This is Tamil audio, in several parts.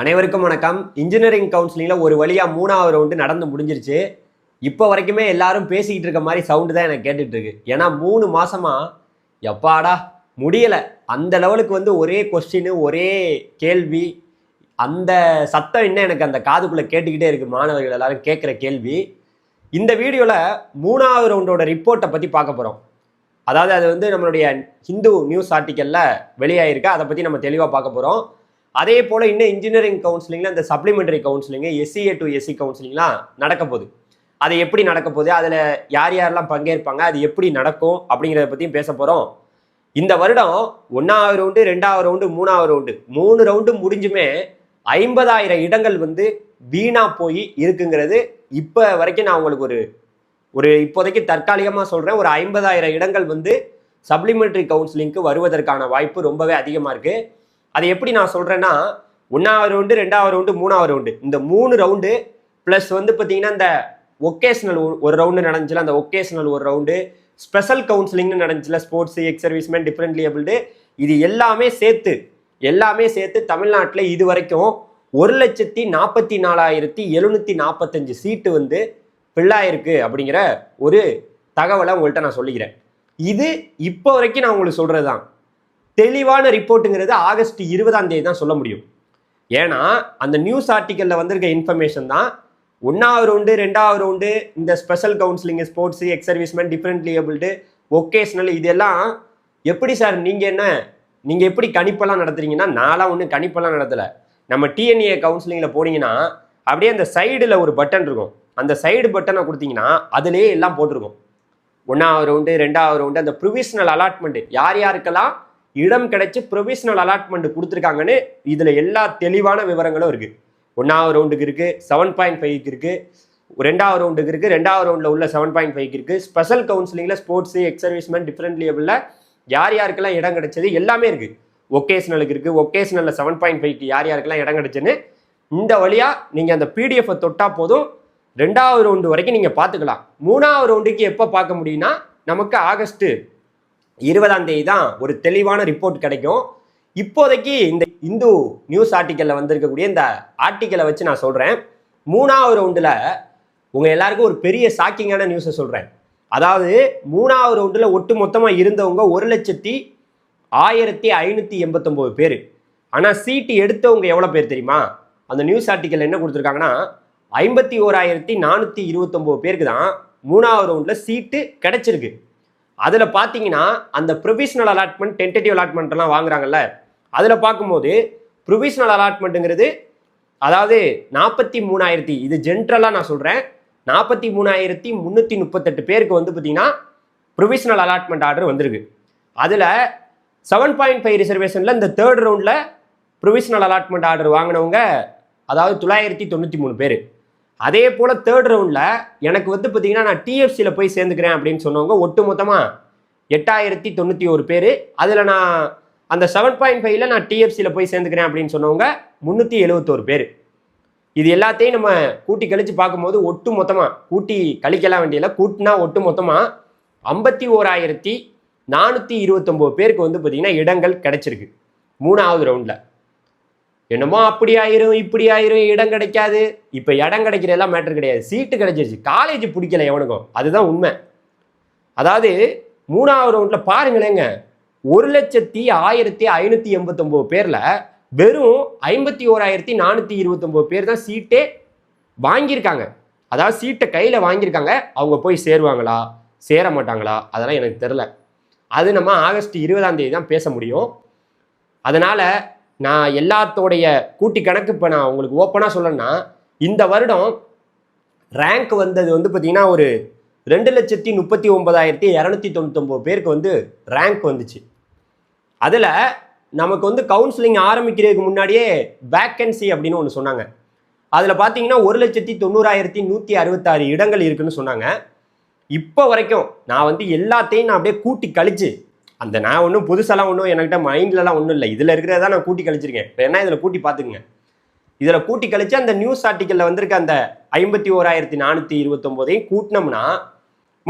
அனைவருக்கும் வணக்கம். இன்ஜினியரிங் கவுன்சிலிங்கில் ஒரு வழியாக மூணாவது ரவுண்டு நடந்து முடிஞ்சிருச்சு. இப்போ வரைக்குமே எல்லாரும் பேசிக்கிட்டு இருக்க மாதிரி சவுண்டு தான் எனக்கு கேட்டுட்ருக்கு ஏன்னா மூணு மாதமாக எப்பாடா முடியலை. அந்த லெவலுக்கு வந்து ஒரே கொஸ்டின் ஒரே கேள்வி. அந்த சத்தம் இன்னும் எனக்கு அந்த காதுக்குள்ளே கேட்டுக்கிட்டே இருக்கு. மாணவர்கள் எல்லாரும் கேட்குற கேள்வி. இந்த வீடியோவில் மூணாவது ரவுண்டோட ரிப்போர்ட்டை பற்றி பார்க்க போகிறோம் அதாவது அது வந்து நம்மளுடைய ஹிந்து நியூஸ் ஆர்டிக்கலில் வெளியாயிருக்கு. அதை பற்றி நம்ம தெளிவாக பார்க்க போகிறோம் அதே போல் இன்னும் இன்ஜினியரிங் கவுன்சிலிங்கில் இந்த supplementary counselling SCA to SC கவுன்சிலிங்லாம் நடக்க போகுது. அது எப்படி நடக்க போகுது? அதில் யார் யாரெல்லாம் பங்கேற்பாங்க? அது எப்படி நடக்கும்? அப்படிங்கிறத பற்றியும் பேச போகிறோம் இந்த வருடம் ஒன்றாவது ரவுண்டு ரெண்டாவது ரவுண்டு மூணாவது ரவுண்டு மூணு ரவுண்டு முடிஞ்சுமே ஐம்பதாயிரம் இடங்கள் வந்து வீணாக போய் இருக்குங்கிறது இப்போ வரைக்கும் நான் உங்களுக்கு ஒரு ஒரு இப்போதைக்கு தற்காலிகமாக சொல்கிறேன் ஒரு ஐம்பதாயிரம் இடங்கள் வந்து சப்ளிமெண்ட்ரி கவுன்சிலிங்க்கு வருவதற்கான வாய்ப்பு ரொம்பவே அதிகமாக இருக்குது அது எப்படி நான் சொல்கிறேன்னா ஒன்றாவது ரவுண்டு ரெண்டாவது ரவுண்டு மூணாவது ரவுண்டு இந்த மூணு ரவுண்டு ப்ளஸ் வந்து பார்த்தீங்கன்னா இந்த ஒகேஷனல் ஒரு ரவுண்டு நடந்துச்சுல அந்த ஒகேஷனல் ஒரு ரவுண்டு ஸ்பெஷல் கவுன்சிலிங்னு நடந்துச்சுல sports ex serviceman differently abled இது எல்லாமே சேர்த்து எல்லாமே சேர்த்து தமிழ்நாட்டில் இது வரைக்கும் ஒரு லட்சத்தி நாற்பத்தி நாலாயிரத்தி எழுநூற்றி நாற்பத்தஞ்சு சீட்டு வந்து பிள்ளாயிருக்கு அப்படிங்கிற ஒரு தகவலை உங்கள்கிட்ட நான் சொல்லிக்கிறேன். இது இப்போ வரைக்கும் நான் உங்களுக்கு சொல்கிறது தான் தெளிவான ரிப்போர்ட்டுங்கிறது ஆகஸ்ட் இருபதாம் தேதி தான் சொல்ல முடியும். ஏன்னா அந்த நியூஸ் ஆர்டிக்கலில் வந்திருக்க இன்ஃபர்மேஷன் தான் ஒன்றாவது ரவுண்டு ரெண்டாவது ரவுண்டு இந்த special counselling sports ex serviceman differently abled vocational இதெல்லாம் எப்படி சார் நீங்கள் என்ன? நீங்கள் எப்படி கணிப்பெல்லாம் நடத்துறீங்கன்னா நான்லாம் ஒன்றும் கணிப்பெல்லாம் நடத்தலை. நம்ம டிஎன்ஏ கவுன்சிலிங்கில் போனீங்கன்னா அப்படியே அந்த சைடில் ஒரு பட்டன் இருக்கும். அந்த சைடு பட்டனை கொடுத்தீங்கன்னா அதுலேயே எல்லாம் போட்டிருக்கும். ஒன்றாவது ரவுண்டு ரெண்டாவது ரவுண்டு அந்த ப்ரொவிஷனல் அலாட்மெண்ட்டு யார் யாருக்கெல்லாம் இடம் கிடைச்சி ப்ரொவிஷனல் அலாட்மெண்ட் கொடுத்துருக்காங்கன்னு இதில் எல்லா தெளிவான விவரங்களும் இருக்குது ஒன்றாவது ரவுண்டுக்கு இருக்குது செவன் பாயிண்ட் ஃபைவ்க்கு இருக்குது ரெண்டாவது ரவுண்டுக்கு இருக்குது ரெண்டாவது ரவுண்டில் உள்ள செவன் பாயிண்ட் ஃபைவ்க்கு இருக்குது ஸ்பெஷல் கவுன்சிலிங்கில் ஸ்போர்ட்ஸு எக்ஸ் டிஃப்ரெண்ட் லெவலில் யார் யாருக்கெல்லாம் இடம் கிடைச்சது எல்லாமே இருக்குது ஒகேஷனலுக்கு இருக்குது ஒகேஷனலில் செவன் பாயிண்ட் ஃபைவ்க்கு யார் யாருக்கெல்லாம் இடம் கிடைச்சுன்னு இந்த வழியாக நீங்கள் அந்த பிடிஎஃப்பை தொட்டால் போதும். ரெண்டாவது ரவுண்டு வரைக்கும் நீங்கள் பார்த்துக்கலாம். மூணாவது ரவுண்டுக்கு எப்போ பார்க்க முடியும்னா நமக்கு ஆகஸ்ட்டு இருபதாம் தேதி தான் ஒரு தெளிவான ரிப்போர்ட் கிடைக்கும். இப்போதைக்கு இந்த இந்து நியூஸ் ஆர்டிக்கலில் வந்திருக்கக்கூடிய இந்த ஆர்டிக்கலை வச்சு நான் சொல்கிறேன் மூணாவது ரவுண்டில் உங்கள் எல்லாருக்கும் ஒரு பெரிய ஷாக்கிங்கான நியூஸை சொல்கிறேன் அதாவது மூணாவது ரவுண்டில் ஒட்டு மொத்தமாக இருந்தவங்க ஒரு லட்சத்தி ஆயிரத்தி ஐநூற்றி எண்பத்தொம்போது பேர். ஆனால் சீட்டு எடுத்தவங்க எவ்வளோ பேர் தெரியுமா? அந்த நியூஸ் ஆர்டிக்கல் என்ன கொடுத்துருக்காங்கன்னா ஐம்பத்தி ஓராயிரத்தி நானூற்றி இருபத்தொம்போது பேருக்கு தான் மூணாவது ரவுண்டில் சீட்டு கிடச்சிருக்கு. அதில் பார்த்தீங்கன்னா அந்த ப்ரொவிஷனல் அலாட்மெண்ட் டென்டேட்டிவ் அலாட்மெண்ட்லாம் வாங்குறாங்கல்ல அதில் பார்க்கும்போது ப்ரொவிஷனல் அலாட்மெண்ட்டுங்கிறது அதாவது நாற்பத்தி மூணாயிரத்தி இது ஜென்ரலாக நான் சொல்கிறேன் நாற்பத்தி மூணாயிரத்தி முந்நூற்றி முப்பத்தெட்டு பேருக்கு வந்து பார்த்தீங்கன்னா ப்ரொவிஷனல் அலாட்மெண்ட் ஆர்டர் வந்திருக்கு. அதில் செவன் பாயிண்ட் ஃபைவ் ரிசர்வேஷனில் இந்த தேர்ட் ரவுண்டில் ப்ரொவிஷனல் அலாட்மெண்ட் ஆர்டர் வாங்கினவங்க அதாவது தொள்ளாயிரத்தி தொண்ணூற்றி மூணு பேர். அதே போல் தேர்ட் ரவுண்டில் எனக்கு வந்து பார்த்தீங்கன்னா நான் டிஎஃப்சியில் போய் சேர்ந்துக்கிறேன் அப்படின்னு சொன்னவங்க ஒட்டு மொத்தமாக எட்டாயிரத்தி தொண்ணூற்றி ஒரு பேர். அதில் நான் அந்த செவன் பாயிண்ட் ஃபைவ்ல நான் டிஎஃப்சியில் போய் சேர்ந்துக்கிறேன் அப்படின்னு சொன்னவங்க முந்நூற்றி எழுபத்தோரு பேர். இது எல்லாத்தையும் நம்ம கூட்டி கழித்து பார்க்கும்போது ஒட்டு மொத்தமாக கூட்டி கழிக்கலாம் வேண்டியதில்லை. கூட்டினா ஒட்டு மொத்தமாக ஐம்பத்தி ஓராயிரத்தி நானூற்றி இருபத்தொம்போது பேருக்கு வந்து பார்த்திங்கன்னா இடங்கள் கிடச்சிருக்கு. மூணாவது ரவுண்டில் என்னமோ அப்படி ஆயிரும் இப்படி ஆயிரும் இடம் கிடைக்காது. இப்போ இடம் கிடைக்கிறதெல்லாம் மேட்டர் கிடையாது. சீட்டு கிடைச்சிருச்சு. காலேஜ் பிடிக்கல எவனுக்கும். அதுதான் உண்மை. அதாவது மூணாவது ரவுண்டில் பாருங்களேங்க. ஒரு லட்சத்தி ஆயிரத்தி ஐநூற்றி எண்பத்தொம்போது பேரில் வெறும் ஐம்பத்தி ஓராயிரத்தி நானூற்றி இருபத்தொம்போது பேர் தான் சீட்டே வாங்கியிருக்காங்க. அதாவது சீட்டை கையில் வாங்கியிருக்காங்க. அவங்க போய் சேருவாங்களா? சேர மாட்டாங்களா? அதெல்லாம் எனக்கு தெரில அது நம்ம ஆகஸ்ட் இருபதாம் தேதி தான் பேச முடியும். அதனால் நான் எல்லாத்தோடைய கூட்டி கணக்கு இப்போ நான் உங்களுக்கு ஓப்பனாக சொல்லணும்னா இந்த வருடம் ரேங்க் வந்தது வந்து பார்த்திங்கன்னா ஒரு ரெண்டு லட்சத்தி முப்பத்தி ஒன்பதாயிரத்தி இரநூத்தி தொண்ணூத்தொம்பது பேருக்கு வந்து ரேங்க் வந்துச்சு. அதில் நமக்கு வந்து கவுன்சிலிங் ஆரம்பிக்கிறதுக்கு முன்னாடியே வேக்கன்சி அப்படின்னு ஒன்று சொன்னாங்க. அதில் பார்த்தீங்கன்னா ஒரு லட்சத்தி தொண்ணூறாயிரத்தி நூற்றி அறுபத்தாறு இடங்கள் இருக்குன்னு சொன்னாங்க. இப்போ வரைக்கும் நான் வந்து எல்லாத்தையும் நான் அப்படியே கூட்டி கழிச்சு அந்த நான் ஒன்றும் புதுசாலாம் ஒன்றும் என்கிட்ட மைண்ட்லலாம் ஒன்றும் இல்லை. இதில் இருக்கிறதா நான் கூட்டி கழிச்சிருக்கேன். இப்போ என்ன இதில் கூட்டி பார்த்துக்குங்க இதில் கூட்டி கழிச்சு அந்த நியூஸ் ஆர்டிக்கலில் வந்திருக்க அந்த ஐம்பத்தி ஓராயிரத்தி நானூற்றி இருபத்தொம்போதையும் கூட்டினோம்னா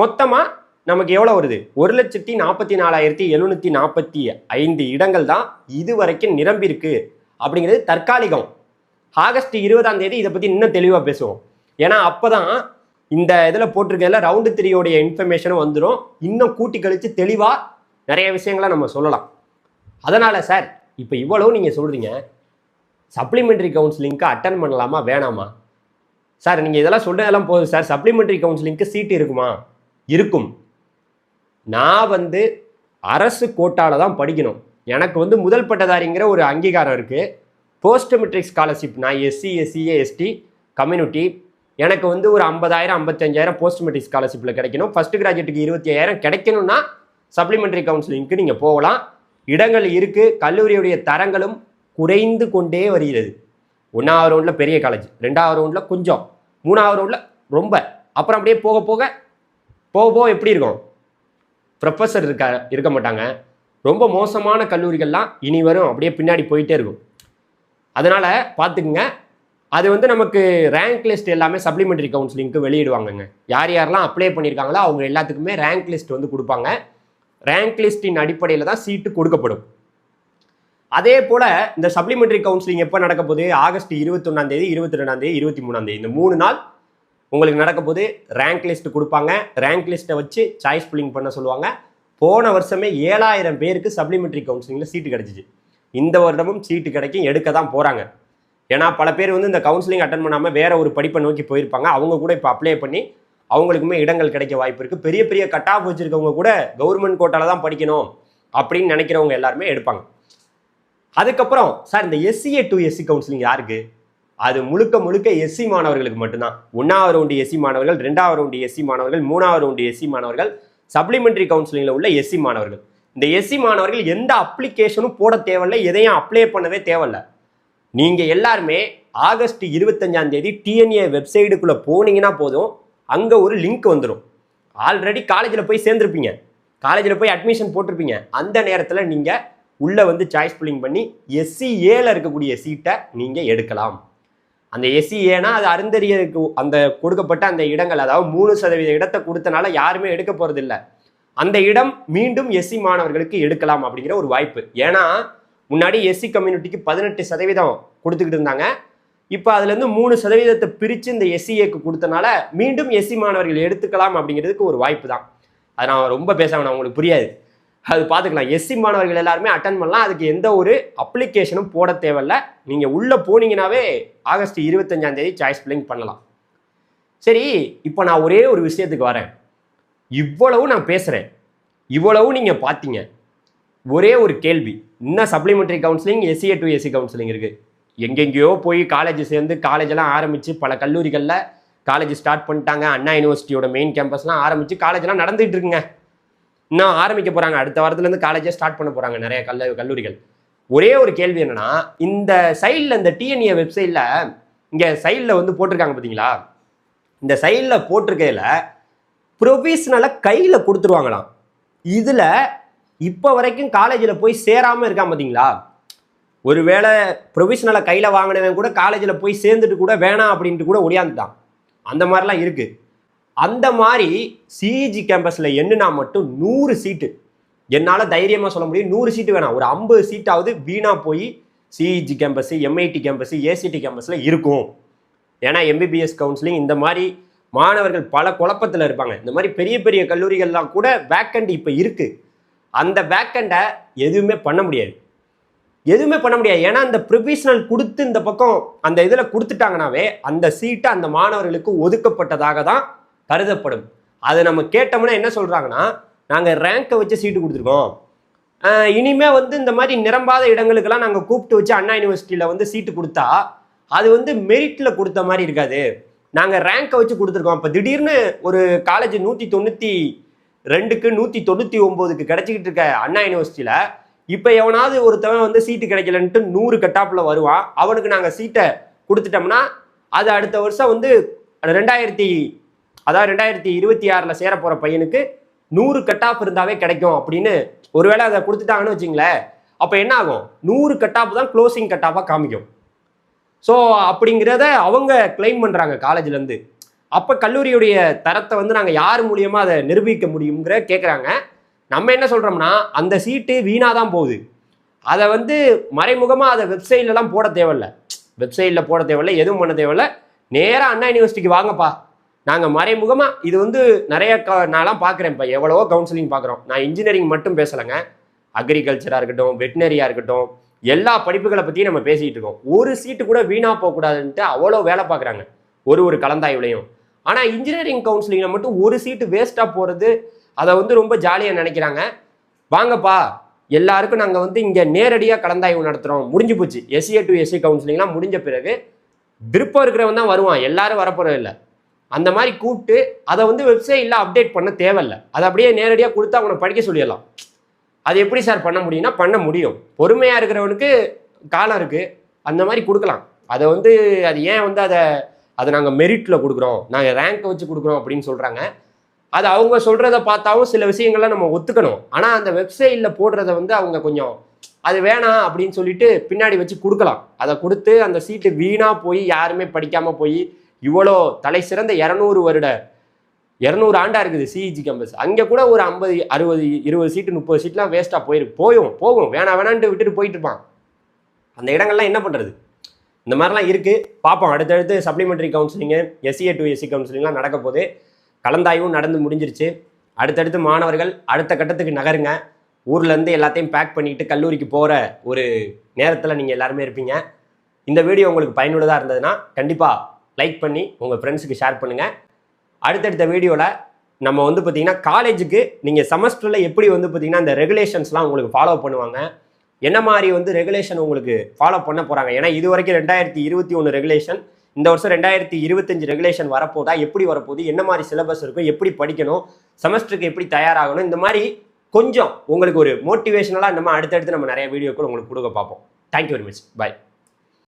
மொத்தமாக நமக்கு எவ்வளோ வருது? ஒரு லட்சத்தி நாற்பத்தி நாலாயிரத்தி எழுநூற்றி நாற்பத்தி ஐந்து இடங்கள் தான் இது வரைக்கும் நிரம்பியிருக்கு அப்படிங்கிறது தற்காலிகம். ஆகஸ்ட் இருபதாம் தேதி இதை பற்றி இன்னும் தெளிவாக பேசுவோம். ஏன்னா அப்போ தான் இந்த இதில் போட்டிருக்கிறதுல ரவுண்டு த்ரீயோடைய இன்ஃபர்மேஷனும் வந்துடும் இன்னும் கூட்டி கழித்து தெளிவாக நிறைய விஷயங்களை நம்ம சொல்லலாம். அதனால் சார் இப்போ இவ்வளவு நீங்கள் சொல்கிறீங்க சப்ளிமெண்ட்ரி கவுன்சிலிங்க்கு அட்டன் பண்ணலாமா வேணாமா? சார் நீங்கள் இதெல்லாம் சொல்கிறதெல்லாம் போதும் சார் சப்ளிமெண்ட்ரி கவுன்சிலிங்க்கு சீட்டு இருக்குமா? இருக்கும். நான் வந்து அரசு கோட்டாவில் தான் படிக்கணும். எனக்கு வந்து முதல் பட்டதாரிங்கிற ஒரு அங்கீகாரம் இருக்குது போஸ்ட் மெட்ரிக் ஸ்காலர்ஷிப் நான் எஸ்சி எஸ்சிஏ எஸ்டி கம்யூனிட்டி எனக்கு வந்து ஒரு ஐம்பதாயிரம் ஐம்பத்தஞ்சாயிரம் போஸ்ட் மெட்ரிக் ஸ்காலர்ஷிப்பில் கிடைக்கணும். ஃபஸ்ட்டு கிராஜுவேட்டுக்கு இருபத்தி ஐயாயிரம் கிடைக்கணும்னா சப்ளிமெண்ட்ரி கவுன்சிலிங்க்கு நீங்கள் போகலாம். இடங்கள் இருக்குது கல்லூரியுடைய தரங்களும் குறைந்து கொண்டே வருகிறது. ஒன்றாவது ரவுண்டில் பெரிய காலேஜ் ரெண்டாவது ரவுண்டில் கொஞ்சம் மூணாவது ரவுண்டில் ரொம்ப. அப்புறம் அப்படியே போக போக போக போக எப்படி இருக்கும்? ப்ரொஃபஸர் இருக்க இருக்க மாட்டாங்க. ரொம்ப மோசமான கல்லூரிகள்லாம் இனி வரும். அப்படியே பின்னாடி போயிட்டே இருக்கும். அதனால் பார்த்துக்குங்க. அது வந்து நமக்கு ரேங்க் லிஸ்ட் எல்லாமே சப்ளிமெண்ட்ரி கவுன்சிலிங்க்கு வெளியிடுவாங்கங்க. யார் யாரெல்லாம் அப்ளை பண்ணியிருக்காங்களோ அவங்க எல்லாத்துக்குமே ரேங்க் லிஸ்ட் வந்து கொடுப்பாங்க. ரேங்க் லிஸ்டின் அடிப்படையில் தான் சீட்டு கொடுக்கப்படும். அதே போல் இந்த சப்ளிமெண்ட்ரி கவுன்சிலிங் எப்போ நடக்க போகுது? ஆகஸ்ட் இருபத்தொன்னாம் தேதி இருபத்தி ரெண்டாம் தேதி இருபத்தி மூணாம் தேதி. இந்த மூணு நாள் உங்களுக்கு நடக்க போது ரேங்க் லிஸ்ட் கொடுப்பாங்க. ரேங்க் லிஸ்ட்டை வச்சு சாய்ஸ் புல்லிங் பண்ண சொல்லுவாங்க. போன வருஷமே ஏழாயிரம் பேருக்கு சப்ளிமெண்ட்ரி கவுன்சிலிங்கில் சீட்டு கிடைச்சிச்சு. இந்த வருடமும் சீட்டு கிடைக்கும். எடுக்க தான் போகிறாங்க ஏன்னா பல பேர் வந்து இந்த கவுன்சிலிங் அட்டன் பண்ணாமல் வேற ஒரு படிப்பை நோக்கி போயிருப்பாங்க. அவங்க கூட இப்போ அப்ளை பண்ணி அவங்களுக்குமே இடங்கள் கிடைக்க வாய்ப்பு இருக்குது பெரிய பெரிய கட் ஆஃப் வச்சுருக்கவங்க கூட கவர்மெண்ட் கோட்டால தான் படிக்கணும் அப்படின்னு நினைக்கிறவங்க எல்லாருமே எடுப்பாங்க. அதுக்கப்புறம் சார் இந்த எஸ்சிஏ டு எஸ்சி கவுன்சிலிங் யாருக்கு? அது முழுக்க முழுக்க எஸ்சி மாணவர்களுக்கு மட்டும்தான். ஒன்றாவது ரவுண்டு எஸ்சி மாணவர்கள் ரெண்டாவது ரவுண்டு எஸ்சி மாணவர்கள் மூணாவது ரவுண்டு எஸ்சி மாணவர்கள் சப்ளிமெண்ட்ரி கவுன்சிலிங்கில் உள்ள எஸ்சி மாணவர்கள். இந்த எஸ்சி மாணவர்கள் எந்த அப்ளிகேஷனும் போட தேவையில்லை எதையும் அப்ளை பண்ணவே தேவையில்லை. நீங்கள் எல்லாருமே ஆகஸ்ட் இருபத்தஞ்சாம் தேதி டிஎன்ஏ வெப்சைட்டுக்குள்ளே போனீங்கன்னா போதும். அங்கே ஒரு லிங்க் வந்துடும் ஆல்ரெடி காலேஜில் போய் சேர்ந்துருப்பீங்க. காலேஜில் போய் அட்மிஷன் போட்டிருப்பீங்க. அந்த நேரத்தில் நீங்கள் உள்ளே வந்து சாய்ஸ் புல்லிங் பண்ணி எஸ்சி ஏல இருக்கக்கூடிய சீட்டை நீங்கள் எடுக்கலாம். அந்த எஸ்சி ஏனா அது அருந்தறியதுக்கு அந்த கொடுக்கப்பட்ட அந்த இடங்கள் அதாவது மூணு சதவீத இடத்தை கொடுத்தனால யாருமே எடுக்க போகிறதில்ல அந்த இடம் மீண்டும் எஸ்சி மாணவர்களுக்கு எடுக்கலாம் அப்படிங்கிற ஒரு வாய்ப்பு. ஏன்னா முன்னாடி எஸ்சி கம்யூனிட்டிக்கு பதினெட்டு சதவீதம் கொடுத்துக்கிட்டு இருந்தாங்க. இப்போ அதுலேருந்து மூணு சதவீதத்தை பிரித்து இந்த எஸ்சிஏக்கு கொடுத்தனால மீண்டும் எஸ்சி மாணவர்கள் எடுத்துக்கலாம் அப்படிங்கிறதுக்கு ஒரு வாய்ப்பு தான். அது நான் ரொம்ப பேச வேணாம் உங்களுக்கு புரியாது. அது பார்த்துக்கலாம் எஸ்சி மாணவர்கள் எல்லாருமே அட்டன் பண்ணலாம். அதுக்கு எந்த ஒரு அப்ளிகேஷனும் போட தேவையில்ல. நீங்கள் உள்ளே போனீங்கன்னாவே ஆகஸ்ட் இருபத்தஞ்சாம் தேதி சாய்ஸ் பிளிங் பண்ணலாம். சரி இப்போ நான் ஒரே ஒரு விஷயத்துக்கு வரேன். இவ்வளவு நான் பேசுகிறேன் இவ்வளவு நீங்கள் பார்த்தீங்க ஒரே ஒரு கேள்வி. இன்னும் supplementary counselling SCA to SC counselling இருக்குது எங்கெங்கேயோ போய் காலேஜ் சேர்ந்து காலேஜெல்லாம் ஆரம்பித்து பல கல்லூரிகளில் காலேஜ் ஸ்டார்ட் பண்ணிட்டாங்க. அண்ணா யூனிவர்சிட்டியோட மெயின் கேம்பஸ்லாம் ஆரம்பித்து காலேஜ்லாம் நடந்துகிட்டு இருக்குங்க. இன்னும் ஆரம்பிக்க போகிறாங்க அடுத்த வாரத்துலேருந்து காலேஜே ஸ்டார்ட் பண்ண போகிறாங்க நிறைய கல்ல கல்லூரிகள். ஒரே ஒரு கேள்வி என்னென்னா இந்த சைடில் இந்த டிஎன்ஏ வெப்சைட்டில் இங்கே சைடில் வந்து போட்டிருக்காங்க பார்த்தீங்களா இந்த சைடில் போட்டிருக்கையில் ப்ரொஃபஷனலாக கையில் கொடுத்துருவாங்களாம். இதில் இப்போ வரைக்கும் காலேஜில் போய் சேராமல் இருக்கான் பார்த்தீங்களா ஒருவேளை ப்ரொவிஷனலை கையில் வாங்கினவன் கூட காலேஜில் போய் சேர்ந்துட்டு கூட வேணாம் அப்படின்ட்டு கூட ஒடியாந்துட்டான். அந்த மாதிரிலாம் இருக்குது அந்த மாதிரி சிஇஜி கேம்பஸில் எண்ணுனா மட்டும் நூறு சீட்டு என்னால் தைரியமாக சொல்ல முடியும் நூறு சீட்டு வேணாம். ஒரு ஐம்பது சீட்டாவது வீணாக போய் CEG campus MIT campus ACT கேம்பஸில் இருக்கும். ஏன்னா எம்பிபிஎஸ் கவுன்சிலிங் இந்த மாதிரி மாணவர்கள் பல குழப்பத்தில் இருப்பாங்க. இந்த மாதிரி பெரிய பெரிய கல்லூரிகள்லாம் கூட வேக்கண்ட் இப்போ இருக்குது அந்த வேக்கண்டை எதுவுமே பண்ண முடியாது. எதுவுமே பண்ண முடியாது. ஏன்னா அந்த ப்ரொவிஷனல் கொடுத்து இந்த பக்கம் அந்த இதில் கொடுத்துட்டாங்கனாவே அந்த சீட்டை அந்த மாணவர்களுக்கு ஒதுக்கப்பட்டதாக தான் கருதப்படும். அதை நம்ம கேட்டோம்னா என்ன சொல்கிறாங்கன்னா நாங்கள் ரேங்கை வச்சு சீட்டு கொடுத்துருக்கோம். இனிமே வந்து இந்த மாதிரி நிரம்பாத இடங்களுக்கெல்லாம் நாங்கள் கூப்பிட்டு வச்சு அண்ணா யூனிவர்சிட்டியில் வந்து சீட்டு கொடுத்தா அது வந்து மெரிட்டில் கொடுத்த மாதிரி இருக்காது. நாங்கள் ரேங்கை வச்சு கொடுத்துருக்கோம். அப்போ திடீர்னு ஒரு காலேஜ் நூற்றி தொண்ணூற்றி ரெண்டுக்கு நூற்றி தொண்ணூற்றி ஒம்போதுக்கு கிடச்சிக்கிட்டு இருக்க அண்ணா யூனிவர்சிட்டியில் இப்போ எவனாவது ஒருத்தவன் வந்து சீட்டு கிடைக்கலன்ட்டு நூறு கட்டாப்பில் வருவான் அவனுக்கு நாங்கள் சீட்டை கொடுத்துட்டோம்னா அது அடுத்த வருஷம் வந்து ரெண்டாயிரத்தி அதாவது ரெண்டாயிரத்தி இருபத்தி ஆறில் சேர போகிற பையனுக்கு நூறு கட்டாப் இருந்தாவே கிடைக்கும் அப்படின்னு ஒருவேளை அதை கொடுத்துட்டாங்கன்னு வச்சிங்களேன். அப்போ என்ன ஆகும்? நூறு கட்டாப் தான் க்ளோசிங் கட்டாப்பாக காமிக்கும். ஸோ அப்படிங்கிறத அவங்க கிளைம் பண்ணுறாங்க காலேஜ்லேருந்து அப்போ கல்லூரியுடைய தரத்தை வந்து நாங்கள் யார் மூலியமாக அதை நிரூபிக்க முடியுங்கிற கேட்குறாங்க நம்ம என்ன சொல்கிறோம்னா அந்த சீட்டு வீணாக தான் போகுது. அதை வந்து மறைமுகமாக அதை வெப்சைட்லலாம் போட தேவையில்ல. வெப்சைட்டில் போட தேவையில்ல எதுவும் பண்ண தேவையில்ல. நேராக அண்ணா யூனிவர்சிட்டிக்கு வாங்கப்பா. நாங்கள் மறைமுகமாக இது வந்து நிறைய க நான்லாம் பார்க்குறேன் இப்போ. எவ்வளவோ கவுன்சிலிங் பார்க்குறோம் நான் இன்ஜினியரிங் மட்டும் பேசலைங்க. அக்ரிகல்ச்சராக இருக்கட்டும் வெட்டினரியாக இருக்கட்டும் எல்லா படிப்புகளை பற்றியும் நம்ம பேசிகிட்டு இருக்கோம். ஒரு சீட்டு கூட வீணாக போகக்கூடாதுன்ட்டு அவ்வளோ வேலை பார்க்குறாங்க ஒரு ஒரு கலந்தாய்வுலையும். ஆனால் இன்ஜினியரிங் கவுன்சிலிங்கில் மட்டும் ஒரு சீட்டு வேஸ்ட்டாக போகிறது அதை வந்து ரொம்ப ஜாலியாக நினைக்கிறாங்க. வாங்கப்பா எல்லாருக்கும் நாங்கள் வந்து இங்கே நேரடியாக கலந்தாய்வு நடத்துகிறோம் முடிஞ்சு போச்சு. எஸ்சிஏ டு எஸ்சி கவுன்சிலிங்லாம் முடிஞ்ச பிறகு விருப்பம் இருக்கிறவன் தான் வருவான். எல்லாரும் வரப்போகிறது இல்லை. அந்த மாதிரி கூப்பிட்டு அதை வந்து வெப்சைட்டில் அப்டேட் பண்ண தேவையில்ல. அதை அப்படியே நேரடியாக கொடுத்து அவனை படிக்க சொல்லிடலாம். அது எப்படி சார் பண்ண முடியும்னா பண்ண முடியும். பொறுமையாக இருக்கிறவனுக்கு காலம் இருக்குது அந்த மாதிரி கொடுக்கலாம். அதை வந்து அது ஏன் வந்து அதை அதை நாங்கள் மெரிட்டில் கொடுக்குறோம். நாங்கள் ரேங்க்கை வச்சு கொடுக்குறோம் அப்படின்னு சொல்கிறாங்க அது அவங்க சொல்கிறத பார்த்தாவும் சில விஷயங்கள்லாம் நம்ம ஒத்துக்கணும். ஆனால் அந்த வெப்சைட்டில் போடுறத வந்து அவங்க கொஞ்சம் அது வேணாம் அப்படின்னு சொல்லிட்டு பின்னாடி வச்சு கொடுக்கலாம். அதை கொடுத்து அந்த சீட்டு வீணாக போய் யாருமே படிக்காமல் போய் இவ்வளோ தலை சிறந்த இரநூறு வருட இரநூறு ஆண்டா இருக்குது சிஇஜி கேம்பஸ் அங்கே கூட ஒரு ஐம்பது அறுபது இருபது சீட்டு முப்பது சீட்லாம் வேஸ்ட்டாக போயிருக்கு போயும் போகும் வேணாம் வேணான்ட்டு விட்டுட்டு போயிட்டு இருப்பான். அந்த இடங்கள்லாம் என்ன பண்ணுறது இந்த மாதிரிலாம் இருக்குது பார்ப்போம். அடுத்தடுத்து supplementary counselling SCA to SC கவுன்சிலிங்லாம் நடக்க போகுது. கலந்தாய்வும் நடந்து முடிஞ்சிருச்சு. அடுத்தடுத்து மாணவர்கள் அடுத்த கட்டத்துக்கு நகருங்க. ஊர்லேருந்து எல்லாத்தையும் பேக் பண்ணிட்டு கல்லூரிக்கு போகிற ஒரு நேரத்தில் நீங்கள் எல்லாருமே இருப்பீங்க. இந்த வீடியோ உங்களுக்கு பயனுள்ளதாக இருந்ததுன்னா கண்டிப்பாக லைக் பண்ணி உங்கள் ஃப்ரெண்ட்ஸுக்கு ஷேர் பண்ணுங்கள் அடுத்தடுத்த வீடியோவில் நம்ம வந்து பார்த்தீங்கன்னா காலேஜுக்கு நீங்கள் செமஸ்டரில் எப்படி வந்து பார்த்தீங்கன்னா இந்த ரெகுலேஷன்ஸ்லாம் உங்களுக்கு ஃபாலோ பண்ணுவாங்க. என்ன மாதிரி வந்து ரெகுலேஷன் உங்களுக்கு ஃபாலோ பண்ண போகிறாங்க ஏன்னா இது வரைக்கும் ரெண்டாயிரத்தி இருபத்தி ஒன்று ரெகுலேஷன் இந்த வருஷம் ரெண்டாயிரத்தி இருபத்தஞ்சு ரெகுலேஷன் வரப்போதா எப்படி வரப்போகுது என்ன மாதிரி சிலபஸ் இருக்கும் எப்படி படிக்கணும் செமஸ்டருக்கு எப்படி தயாராகணும் இந்த மாதிரி கொஞ்சம் உங்களுக்கு ஒரு மோட்டிவேஷனலாக நம்ம அடுத்தடுத்து நம்ம நிறைய வீடியோக்கள் உங்களுக்கு கொடுக்க பார்ப்போம். Thank you very much by